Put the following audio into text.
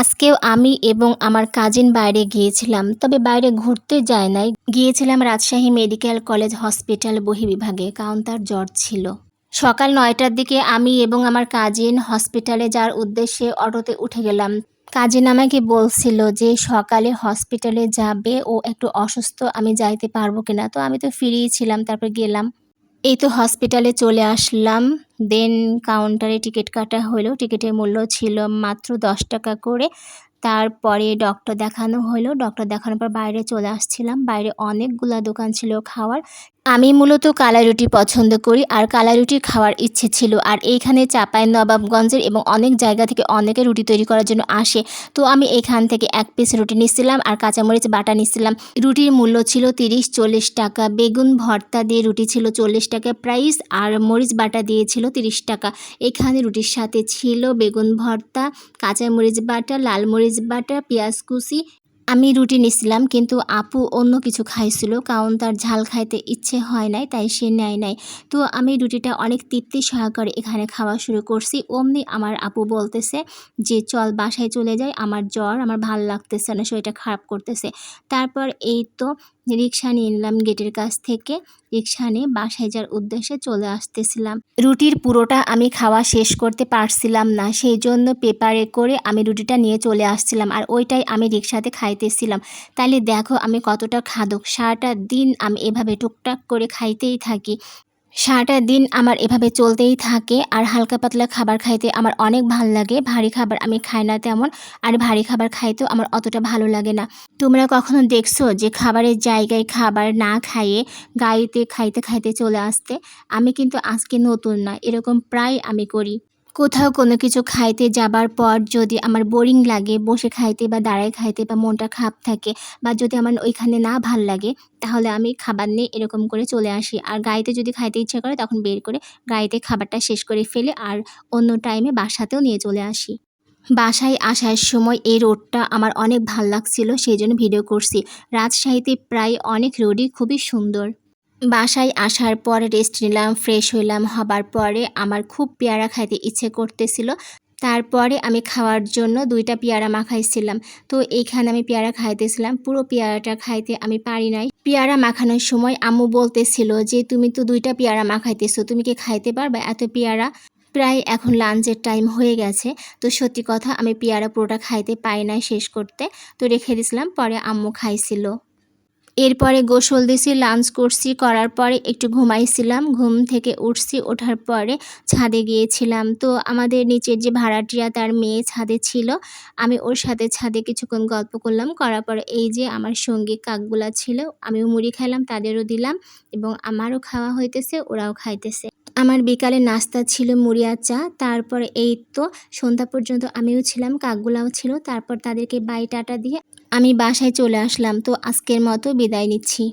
আজকেও আমি এবং আমার কাজিন বাইরে গিয়েছিলাম, তবে বাইরে ঘুরতে যায় নাই। গিয়েছিলাম রাজশাহী মেডিকেল কলেজ হসপিটাল বহিবিভাগে কারণ তার জ্বর ছিল। সকাল নয়টার দিকে আমি এবং আমার কাজিন হসপিটালে যাওয়ার উদ্দেশ্যে অটোতে উঠে গেলাম। কাজিন আমাকে বলছিল যে সকালে হসপিটালে যাবে ও একটু অসুস্থ, আমি যাইতে পারব কিনা। তো আমি তো ফিরেই ছিলাম, তারপর গেলাম। এই তো হসপিটালে চলে আসলাম। দেন কাউন্টারে টিকিট কাটা হলো। টিকিটের মূল্য ছিল মাত্র দশ টাকা করে। তারপরে ডক্টর দেখানো হলো। ডক্টর দেখানোর পর বাইরে চলে আসছিলাম। বাইরে অনেকগুলা দোকান ছিল খাওয়ার। আমি মূলত কালা রুটি পছন্দ করি আর কালা রুটি খাওয়ার ইচ্ছে ছিল। আর এইখানে চাপাই, নবাবগঞ্জের এবং অনেক জায়গা থেকে অনেকে রুটি তৈরি করার জন্য আসে। তো আমি এখান থেকে এক পিস রুটি নিচ্ছিলাম আর কাঁচামরিচ বাটা নিচ্ছিলাম। রুটির মূল্য ছিল তিরিশ, চল্লিশ টাকা। বেগুন ভর্তা দিয়ে রুটি ছিল চল্লিশ টাকা প্রাইস আর মরিচ বাটা দিয়েছিল তিরিশ টাকা। এখানে রুটির সাথে ছিল বেগুন ভর্তা, কাঁচামরিচ বাটা, লাল মরিচ বাটা, পেঁয়াজ কুচি আমি রুটি নিছিলাম, কিন্তু আপু অন্য কিছু খাইছিল, কারণ তার ঝাল খাইতে ইচ্ছে হয় নাই, তাই সে নেয় নাই। তো আমি রুটিটা অনেক তৃপ্তি সহকারে এখানে খাওয়া শুরু করছি। অমনি আমার আপু বলতেছে যে, চল বাসায় চলে যাই, আমার জ্বর, আমার ভালো লাগতেছে না, শরীরটা খারাপ করতেছে। তারপর এই তো রিক্সা নিয়ে নিলাম গেটের কাছ থেকে। রিক্সা নিয়ে বাসায় যাওয়ার উদ্দেশ্যে চলে আসতেছিলাম। রুটির পুরোটা আমি খাওয়া শেষ করতে পারছিলাম না সেই জন্য পেপারে করে আমি রুটিটা নিয়ে চলে আসছিলাম আর ওইটাই আমি রিক্সাতে খাইতেছিলাম। তাহলে দেখো আমি কতটা খাদক, সারাটা দিন আমি এভাবে টুকটাক করে খাইতেই থাকি। সারাটা দিন আমার এভাবে চলতেই থাকে আর হালকা পাতলা খাবার খাইতে আমার অনেক ভালো লাগে। ভারী খাবার আমি খাই না তেমন, আর ভারী খাবার খাইতেও আমার অতটা ভালো লাগে না। তোমরা কখনো দেখছ যে খাবারের জায়গায় খাবার না খাইয়ে গাড়িতে খাইতে খাইতে চলে আসতে? আমি কিন্তু আজকে নতুন না, এরকম প্রায় আমি করি। কোথাও কোনো কিছু খাইতে যাবার পর যদি আমার বোরিং লাগে, বসে খাইতে বা দাঁড়ায় খাইতে বা মনটা খারাপ থাকে বা যদি আমার ওইখানে না ভালো লাগে, তাহলে আমি খাবার নিয়ে এরকম করে চলে আসি। আর গাড়িতে যদি খাইতে ইচ্ছা করে তখন বের করে গাড়িতে খাবারটা শেষ করে ফেলে আর অন্য টাইমে বাসাতেও নিয়ে চলে আসি। বাসায় আসার সময় এই রোডটা আমার অনেক ভালো লাগছিল, সেই জন্য ভিডিও করছি। রাজশাহীতে প্রায় অনেক রোডই খুবই সুন্দর। বাসায় আসার পর রেস্ট নিলাম ফ্রেশ হইলাম। হবার পরে আমার খুব পেয়ারা খাইতে ইচ্ছে করতেছিল। তারপরে আমি খাওয়ার জন্য দুইটা পেয়ারা মাখাইছিলাম। তো এইখানে আমি পেয়ারা খাইতেছিলাম। পুরো পেয়ারাটা খাইতে আমি পারি নাই। পেয়ারা মাখানোর সময় আম্মু বলতেছিল যে, তুমি তো দুইটা পেয়ারা মাখাইতেছো, তুমি কি খাইতে পারবে? এত পেয়ারা প্রায় এখন লাঞ্চের টাইম হয়ে গেছে। তো সত্যি কথা, আমি পেয়ারা পুরোটা খাইতে পাই নাই শেষ করতে। তো রেখে দিয়েছিলাম পরে আম্মু খাইছিল। এরপরে গোসল দিছি, লাঞ্চ করছি, করার পরে একটু ঘুমাইছিলাম। ঘুম থেকে উঠছি, ওঠার পরে ছাদে গিয়েছিলাম। তো আমাদের নিচের যে ভাড়াটিয়া তার মেয়ে ছাদে ছিল, আমি ওর সাথে ছাদে কিছুক্ষণ গল্প করলাম। করার পরে এই যে আমার সঙ্গী কাকগুলা ছিল, আমিও মুড়ি খাইলাম, তাদেরও দিলাম এবং আমারও খাওয়া হইতেছে, ওরাও খাইতেছে। আমার বিকালে নাস্তা ছিল মুড়ি আর চা, তারপর এই তো সন্ধ্যা পর্যন্ত আমিও ছিলাম, কাকগুলাও ছিল। তারপর তাদেরকে বাই টাটা দিয়ে আমি বাসায় চলে আসলাম। তো আজকের মতো বিদায় নিচ্ছি।